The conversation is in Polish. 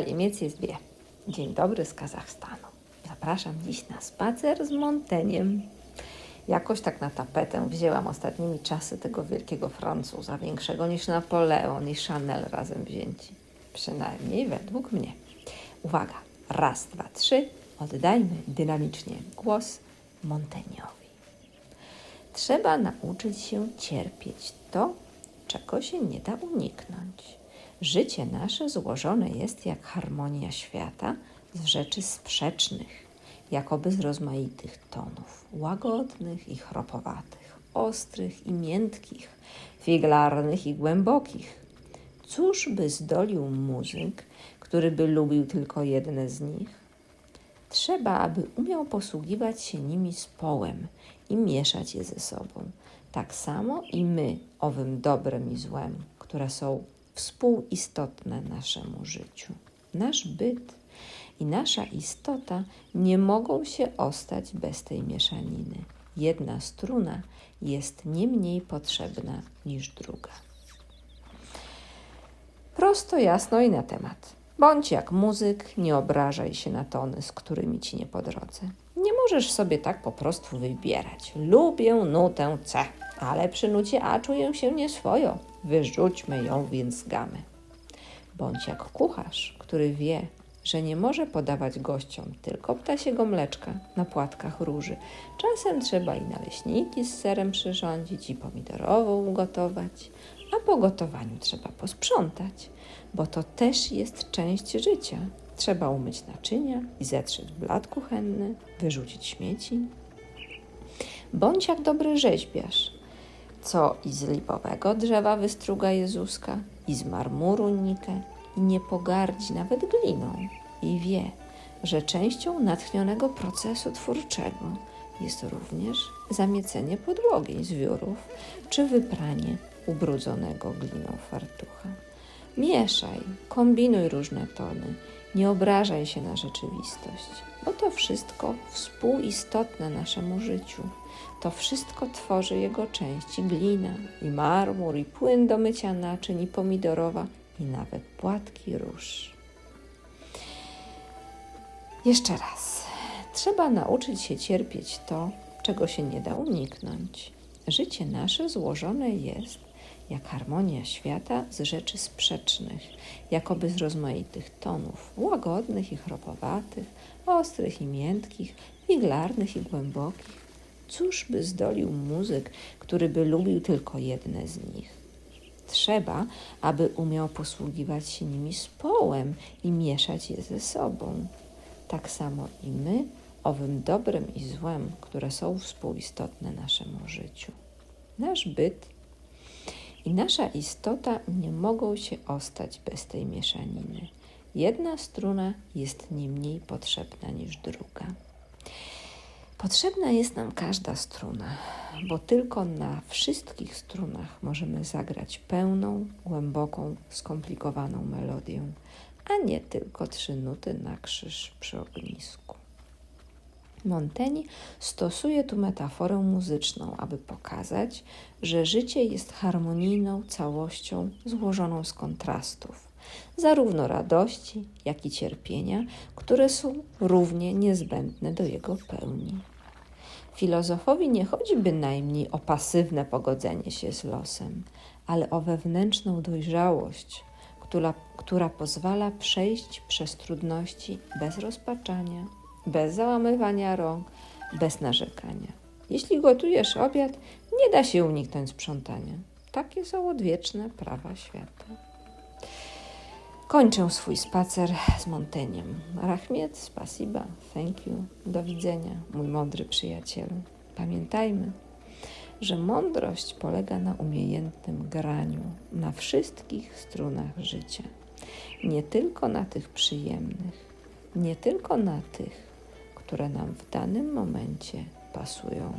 jest dwie. Dzień dobry z Kazachstanu. Zapraszam dziś na spacer z Monteniem. Jakoś tak na tapetę wzięłam ostatnimi czasy tego wielkiego Francuza, większego niż Napoleon i Chanel razem wzięci. Przynajmniej według mnie. Uwaga, raz, dwa, trzy. Oddajmy dynamicznie głos Monteniowi. Trzeba nauczyć się cierpieć to, czego się nie da uniknąć. Życie nasze złożone jest jak harmonia świata z rzeczy sprzecznych, jakoby z rozmaitych tonów, łagodnych i chropowatych, ostrych i miętkich, figlarnych i głębokich. Cóż by zdolił muzyk, który by lubił tylko jedne z nich? Trzeba, aby umiał posługiwać się nimi z połem i mieszać je ze sobą. Tak samo i my, owym dobrem i złem, które są współistotne naszemu życiu. Nasz byt i nasza istota nie mogą się ostać bez tej mieszaniny. Jedna struna jest nie mniej potrzebna niż druga. Prosto, jasno i na temat. Bądź jak muzyk, nie obrażaj się na tony, z którymi ci nie po drodze. Możesz sobie tak po prostu wybierać. Lubię nutę C, ale przy nucie A czuję się nieswojo. Wyrzućmy ją więc z gamy. Bądź jak kucharz, który wie, że nie może podawać gościom tylko ptasiego mleczka na płatkach róży. Czasem trzeba i naleśniki z serem przyrządzić i pomidorową ugotować, a po gotowaniu trzeba posprzątać, bo to też jest część życia. Trzeba umyć naczynia i zetrzeć blat kuchenny, wyrzucić śmieci. Bądź jak dobry rzeźbiarz, co i z lipowego drzewa wystruga Jezuska, i z marmuru nikę, i nie pogardzi nawet gliną, i wie, że częścią natchnionego procesu twórczego jest również zamiecenie podłogi z wiórów czy wypranie ubrudzonego gliną fartucha. Mieszaj, kombinuj różne tony, nie obrażaj się na rzeczywistość, bo to wszystko współistotne naszemu życiu. To wszystko tworzy jego części glina i marmur, i płyn do mycia naczyń, i pomidorowa, i nawet płatki róż. Jeszcze raz. Trzeba nauczyć się cierpieć to, czego się nie da uniknąć. Życie nasze złożone jest jak harmonia świata z rzeczy sprzecznych, jakoby z rozmaitych tonów, łagodnych i chropowatych, ostrych i miętkich, figlarnych i głębokich. Cóż by zdolił muzyk, który by lubił tylko jedne z nich? Trzeba, aby umiał posługiwać się nimi z połem i mieszać je ze sobą. Tak samo i my, owym dobrem i złem, które są współistotne naszemu życiu. Nasz byt i nasza istota nie mogą się ostać bez tej mieszaniny. Jedna struna jest nie mniej potrzebna niż druga. Potrzebna jest nam każda struna, bo tylko na wszystkich strunach możemy zagrać pełną, głęboką, skomplikowaną melodię, a nie tylko trzy nuty na krzyż przy ognisku. Montaigne stosuje tu metaforę muzyczną, aby pokazać, że życie jest harmonijną całością złożoną z kontrastów, zarówno radości, jak i cierpienia, które są równie niezbędne do jego pełni. Filozofowi nie chodzi bynajmniej o pasywne pogodzenie się z losem, ale o wewnętrzną dojrzałość, która, która pozwala przejść przez trudności bez rozpaczania, bez załamywania rąk, bez narzekania. Jeśli gotujesz obiad, nie da się uniknąć sprzątania. Takie są odwieczne prawa świata. Kończę swój spacer z Monteniem. Rachmiet, spasiba, thank you, do widzenia, mój mądry przyjacielu. Pamiętajmy, że mądrość polega na umiejętnym graniu na wszystkich strunach życia. Nie tylko na tych przyjemnych, nie tylko na tych, które nam w danym momencie pasują.